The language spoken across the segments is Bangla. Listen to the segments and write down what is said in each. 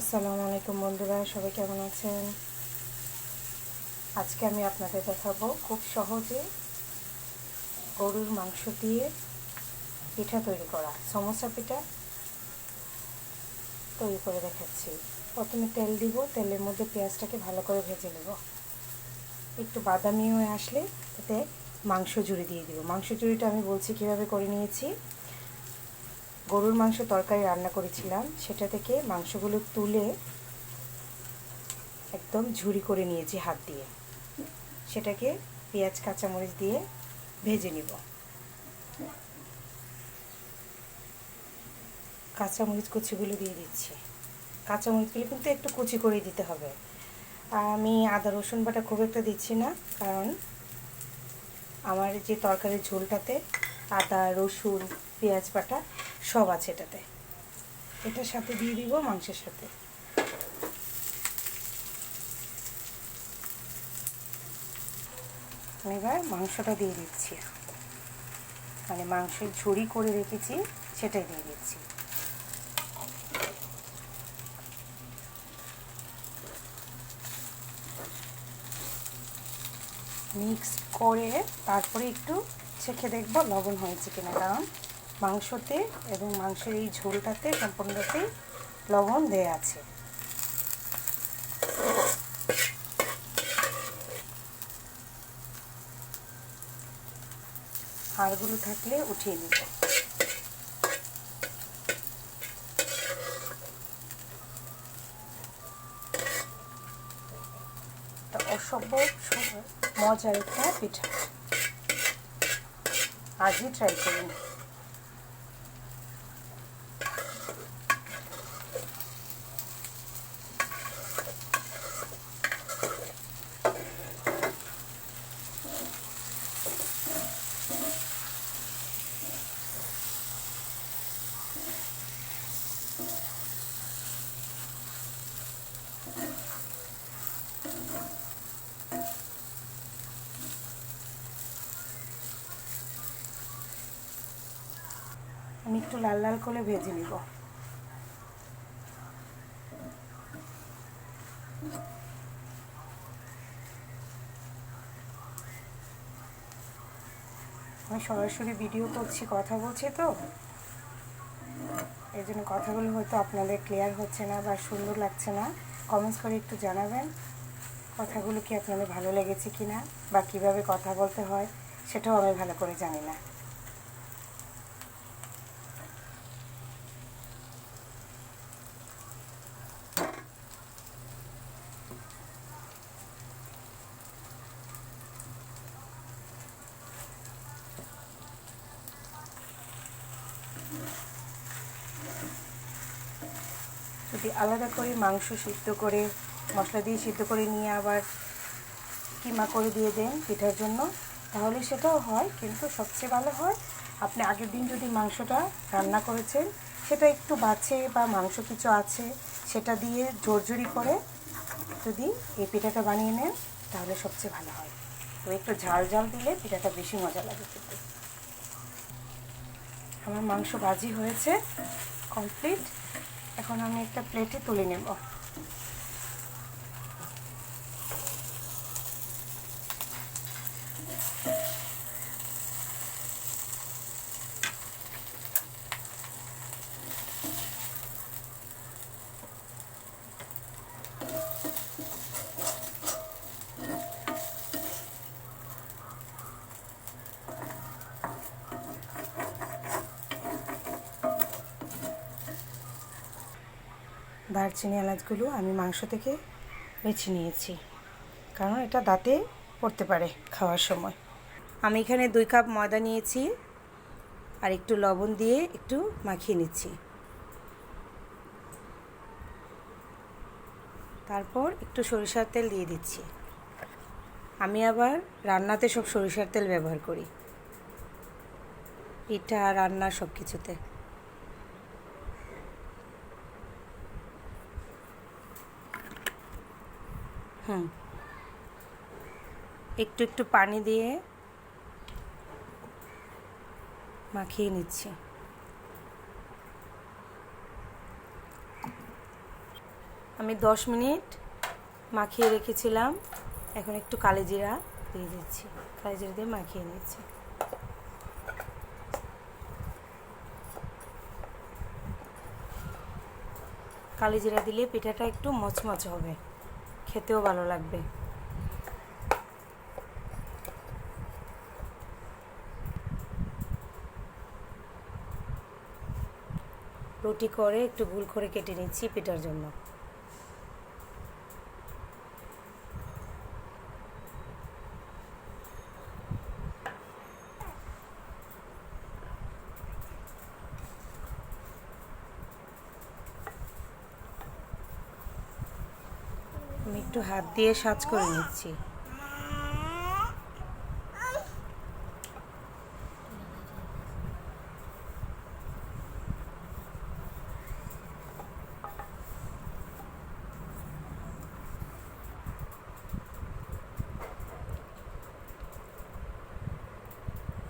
আসসালামু আলাইকুম বন্ধুরা, সবাই কেমন আছেন? আজকে আমি আপনাদের দেখাবো খুব সহজে গরুর মাংস দিয়ে পিঠা তৈরি করা, সমোসা পিঠা তৈরি করে দেখাচ্ছি। প্রথমে তেল দিব, তেলের মধ্যে পেঁয়াজটাকে ভালো করে ভেজে নেব। একটু বাদামি হয়ে আসলে এতে মাংস জুড়ি দিয়ে দিব। মাংস জুড়িটা আমি বলছি কীভাবে করে নিয়েছি? গরুর মাংস তরকারি রান্না করেছিলাম, সেটা থেকে মাংসগুলো তুলে একদম ঝুরি করে নিয়েছি হাত দিয়ে। সেটাকে পেঁয়াজ, কাঁচামরিচ দিয়ে ভেজে নিব। কাঁচামরিচ কুচিগুলো দিয়ে দিচ্ছি। কাঁচামরিচগুলো কিন্তু একটু কুচি করে দিতে হবে। আমি আদা, রসুন বাটা খুব একটা দিচ্ছি না, কারণ আমার যে তরকারির ঝোলটাতে আদা, রসুন, পেঁয়াজ বাটা সব আছে এটাতে। এটার সাথে দিয়ে দিব মাংসের সাথে। এবার মাংসটা দিয়ে দিচ্ছি। মানে মাংসের ঝুড়ি করে রেখেছি, সেটাই দিয়ে দিচ্ছি। মিক্স করে তারপরে একটু চেখে দেখব লবণ হয়েছে কিনা, কারণ মাংসতে এবং মাংসের এই ঝোলটাতে সম্পূর্ণতেই লবণ দেয়া আছে। হাড়গুলো থাকলে উঠিয়ে নিব অসভ্য মজার একটা পিঠা। আজই ট্রাই করুন আমি একটু লাল লাল করে ভেজে নিব। আমি সরাসরি ভিডিও করছি, কথা বলছি তো? এই জন্য কথাগুলো হয়তো আপনাদের ক্লিয়ার হচ্ছে না বা সুন্দর লাগছে না। কমেন্টস করে একটু জানাবেন, কথাগুলো কি আপনাদের ভালো লেগেছে কি না বা কীভাবে কথা বলতে হয়, সেটাও আমি ভালো করে জানি না। আলাদা করে মাংস সিদ্ধ করে, মশলা দিয়ে সিদ্ধ করে নিয়ে আবার কিমা করে দিয়ে দেন পিঠার জন্য। তাহলে সেটাও হয়, কিন্তু সবচেয়ে ভালো হয়, আপনি আগের দিন যদি মাংসটা রান্না করেছেন, সেটা একটু বাছে বা মাংস কিছু আছে, সেটা দিয়ে জোরজোরি করে যদি এই পিঠাটা বানিয়ে নেন, তাহলে সবচেয়ে ভালো হয়। তো একটু ঝাল ঝাল দিলে পিঠাটা বেশি মজা লাগে কিন্তু আমার মাংস বাজি হয়েছে, কমপ্লিট। এখন আমি একটা প্লেটে তুলে নেব। দারচিনি এলাচগুলো আমি মাংস থেকে বেছে নিয়েছি। কারণ এটা দাঁতে পড়তে পারে খাওয়ার সময়। আমি এখানে দুই কাপ ময়দা নিয়েছি আর একটু লবণ দিয়ে একটু মাখিয়ে নিচ্ছি। তারপর একটু সরিষার তেল দিয়ে দিচ্ছি। আমি আবার রান্নাতে সব সরিষার তেল ব্যবহার করি। পিঠা, রান্না সব কিছুতে হুম। একটু একটু পানি দিয়ে মাখিয়ে নিচ্ছি। আমি দশ মিনিট মাখিয়ে রেখেছিলাম। এখন একটু কালিজিরা দিয়ে দিচ্ছি। কালিজিরা দিয়ে মাখিয়ে নিচ্ছি। কালিজিরা দিলে পিঠাটা একটু মচমচ হবে। খেতেও ভালো লাগবে। রুটি করে একটু গুল করে কেটে নিচ্ছি পিঠার জন্য আমি একটু হাত দিয়ে সাজ করে নিচ্ছি।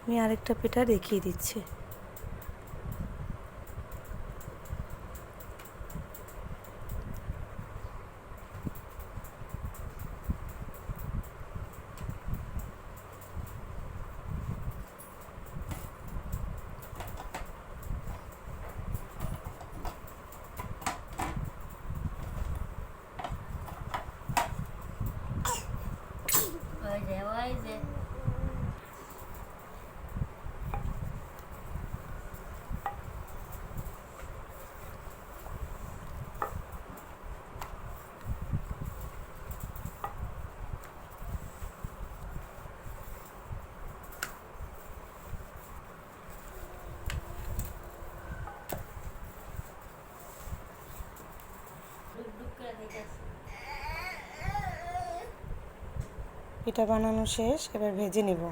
আমি আরেকটা পিঠা দেখিয়ে দিচ্ছি। 弱いぜ。ルックラでかい পিঠা বানানো শেষ এবার ভেজে নেব।